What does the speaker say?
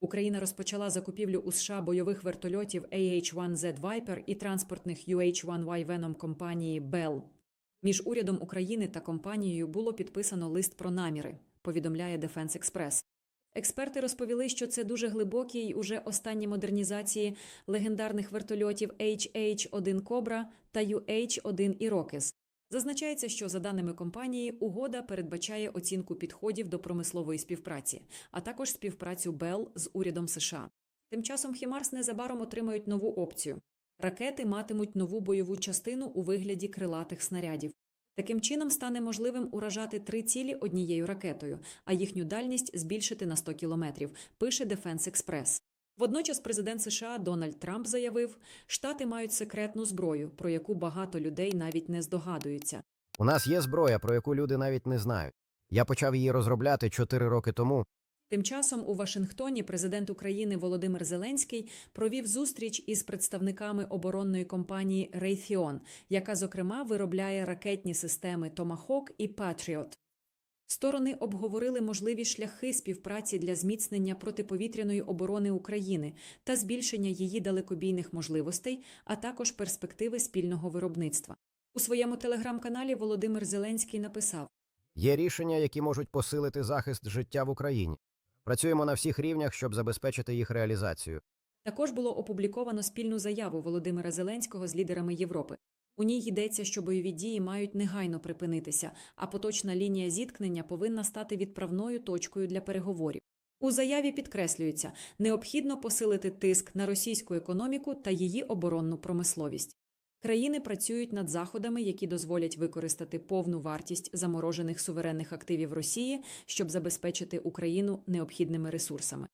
Україна розпочала закупівлю у США бойових вертольотів AH-1Z Viper і транспортних UH-1Y Venom компанії Bell. Між урядом України та компанією було підписано лист про наміри, повідомляє Defense Express. Експерти розповіли, що це дуже глибокі й уже останні модернізації легендарних вертольотів HH-1 Cobra та UH-1 Irokез. Зазначається, що за даними компанії, угода передбачає оцінку підходів до промислової співпраці, а також співпрацю Bell з урядом США. Тим часом Хімарс незабаром отримають нову опцію. Ракети матимуть нову бойову частину у вигляді крилатих снарядів. Таким чином стане можливим уражати три цілі однією ракетою, а їхню дальність збільшити на 100 кілометрів, пише Defense Express. Водночас президент США Дональд Трамп заявив, штати мають секретну зброю, про яку багато людей навіть не здогадуються. У нас є зброя, про яку люди навіть не знають. Я почав її розробляти чотири роки тому. Тим часом у Вашингтоні президент України Володимир Зеленський провів зустріч із представниками оборонної компанії Raytheon, яка, зокрема, виробляє ракетні системи Tomahawk і Patriot. Сторони обговорили можливі шляхи співпраці для зміцнення протиповітряної оборони України та збільшення її далекобійних можливостей, а також перспективи спільного виробництва. У своєму телеграм-каналі Володимир Зеленський написав: Є рішення, які можуть посилити захист життя в Україні. Працюємо на всіх рівнях, щоб забезпечити їх реалізацію. Також було опубліковано спільну заяву Володимира Зеленського з лідерами Європи. У ній йдеться, що бойові дії мають негайно припинитися, а поточна лінія зіткнення повинна стати відправною точкою для переговорів. У заяві підкреслюється, необхідно посилити тиск на російську економіку та її оборонну промисловість. Країни працюють над заходами, які дозволять використати повну вартість заморожених суверенних активів Росії, щоб забезпечити Україну необхідними ресурсами.